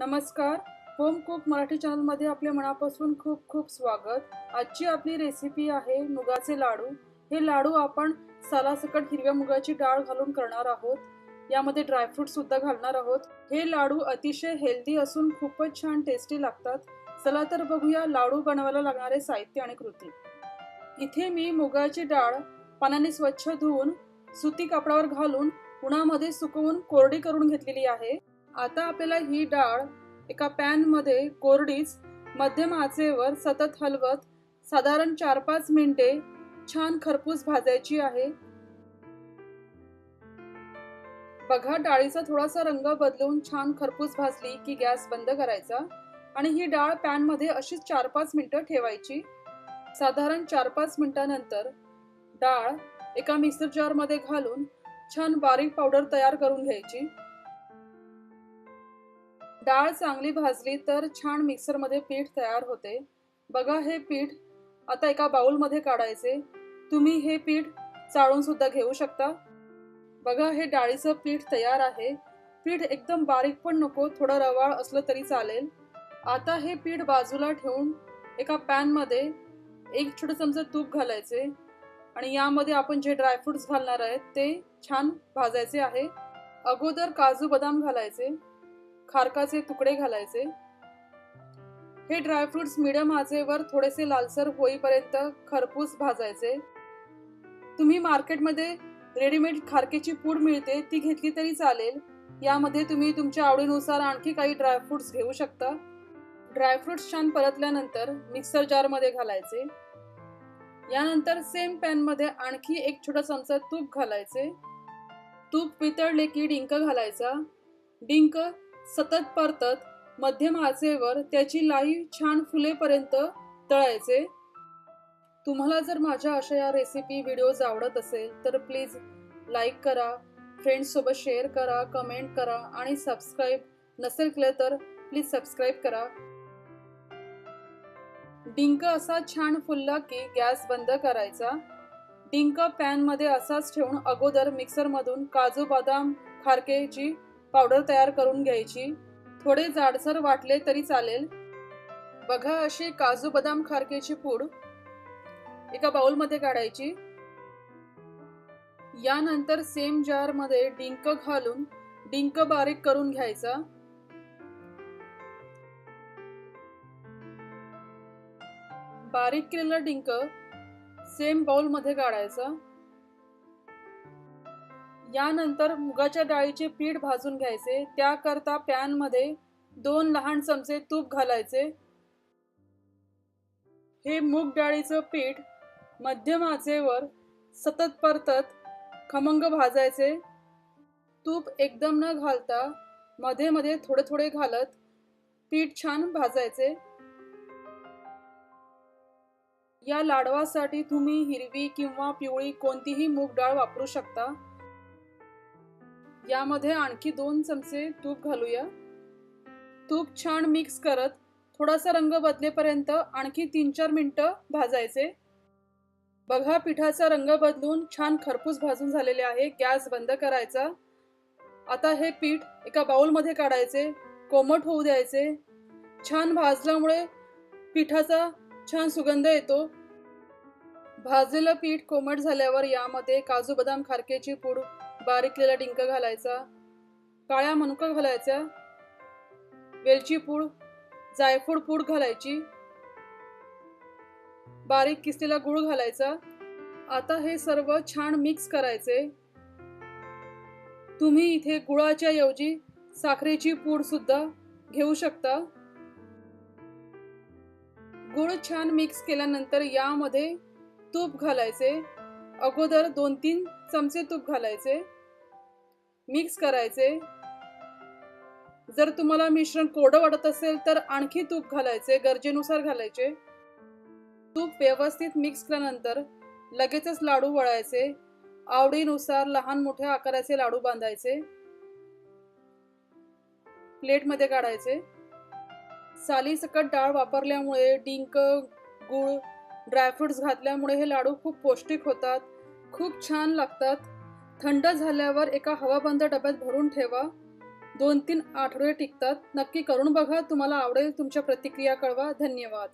नमस्कार. Home cook Marathi चॅनलमध्ये आपले मनापासून खूप खूप स्वागत. आजची आपली रेसिपी आहे मुगाचे लाडू. हे लाडू आपण सालासकट हिरव्या मुगाची डाळ घालून करणार आहोत. यामध्ये ड्रायफ्रूट सुद्धा घालणार आहोत. हे लाडू अतिशय हेल्दी असून खूपच छान टेस्टी लागतात. चला तर बघूया लाडू बनवायला लागणारे साहित्य आणि कृती. इथे मी मुगाची डाळ पाण्याने स्वच्छ धुवून सुती कापडावर घालून उन्हामध्ये सुकवून कोरडी करून घेतलेली आहे. आता आपल्याला ही डाळ एका पॅनमध्ये कोरडीच मध्यम आचेवर सतत हलवत साधारण चार पाच मिनिटे छान खरपूस भाजायची आहे. बघा डाळीचा थोडासा रंग बदलून छान खरपूस भाजली की गॅस बंद करायचा आणि ही डाळ पॅनमध्ये अशीच चार पाच मिनिटं ठेवायची. साधारण चार पाच मिनिटानंतर डाळ एका मिक्सर जारमध्ये घालून छान बारीक पावडर तयार करून घ्यायची. डाळ चांगली भाजली तर छान मिक्सरमध्ये पीठ तयार होते. बघा हे पीठ आता एका बाउलमध्ये काढायचे. तुम्ही हे पीठ चाळून सुद्धा घेऊ शकता. बघा हे डाळीचं पीठ तयार आहे. पीठ एकदम बारीक पण नको थोडं रवाळ असलं तरी चालेल. आता हे पीठ बाजूला ठेवून एका पॅनमध्ये एक छोटं चमचा तूप घालायचे. आणि यामध्ये आपण जे ड्रायफ्रुट्स घालणार आहेत ते छान भाजायचे आहे. अगोदर काजू बदाम घालायचे. खारकाचे तुकडे घालायचे. हे ड्रायफ्रुट्स मिडियम आजेवर थोडेसे लालसर होईपर्यंत खरपूस भाजायचे. तुम्ही मार्केटमध्ये रेडीमेड खारकेची पूड मिळते ती घेतली तरी चालेल. यामध्ये तुम्ही तुमच्या आवडीनुसार आणखी काही ड्रायफ्रुट्स घेऊ शकता. ड्रायफ्रुट्स छान परतल्यानंतर मिक्सर जारमध्ये घालायचे. यानंतर सेम पॅनमध्ये आणखी एक छोटा चमचा तूप घालायचे. तूप वितळले की डिंक घालायचा. डिंक सतत परतत. मध्यम आचेवर त्याची लाई छान फुलेपर्यंत तळायचे. तुम्हाला जर माझ्या अशा या रेसिपी व्हिडिओज आवडत असेल तर प्लीज लाईक करा फ्रेंड्ससोबत शेअर करा कमेंट करा आणि सबस्क्राईब नसेल केलं तर प्लीज सबस्क्राईब करा. डिंक असा छान फुलला की गॅस बंद करायचा. डिंक पॅनमध्ये असाच ठेवून अगोदर मिक्सरमधून काजू बदाम खारके जी पावडर तयार करून घ्यायची. थोडे जाडसर वाटले तरी चालेल. बघा अशी काजू बदाम खारकेची पूड एका बाउलमध्ये काढायची. यानंतर सेम जारमध्ये डिंक घालून डिंक बारीक करून घ्यायचा. बारीक केलेला डिंक सेम बाउलमध्ये काढायचा. यानंतर मुगाच्या डाळीचे पीठ भाजून घ्यायचे. त्याकरता पॅनमध्ये दोन लहान चमचे तूप घालायचे. हे मूग डाळीचं पीठ मध्यम आचेवर सतत परतत खमंग भाजायचे. तूप एकदम न घालता मध्ये मध्ये थोडे थोडे घालत पीठ छान भाजायचे. या लाडवासाठी तुम्ही हिरवी किंवा पिवळी कोणतीही मूग डाळ वापरू शकता. यामध्ये आणखी दोन चमचे तूप घालूया. तूप छान मिक्स करत थोडासा रंग बदलेपर्यंत आणखी तीन चार मिनटं भाजायचे. बघा पिठाचा रंग बदलून छान खरपूस भाजून झालेले आहे. गॅस बंद करायचा. आता हे पीठ एका बाऊलमध्ये काढायचे. कोमट होऊ द्यायचे. छान भाजल्यामुळे पिठाचा छान सुगंध येतो. भाजलेलं पीठ कोमट झाल्यावर यामध्ये काजू बदाम खारकेची पूड बारीकलेला डिंक घालायचा काळ्या मनुका घालायच्या वेलची पूड जायफूड पूड घालायची बारीक किसलेला गुळ घालायचा. आता हे सर्व छान मिक्स करायचे. तुम्ही इथे गुळाच्या ऐवजी साखरेची पूड सुद्धा घेऊ शकता. गुळ छान मिक्स केल्यानंतर यामध्ये तूप घालायचे. अगोदर दोन तीन चमचे तूप घालायचे मिक्स करायचे. जर तुम्हाला मिश्रण कोडं वाटत असेल तर आणखी तूप घालायचे गरजेनुसार घालायचे. तूप व्यवस्थित मिक्स केल्यानंतर लगेचच लाडू वळायचे. आवडीनुसार लहान मोठ्या आकाराचे लाडू बांधायचे. प्लेटमध्ये काढायचे. सालीसकट डाळ वापरल्यामुळे डिंक गुळ ड्रायफ्रुट्स घातल्यामुळे हे लाडू खूप पौष्टिक होतात. खूप छान लागतात. थंड झाल्यावर एका हवाबंद डब्यात भरून ठेवा. दोन तीन आठवडे टिकतात. नक्की करून बघा. तुम्हाला आवडेल तुमच्या प्रतिक्रिया कळवा. धन्यवाद.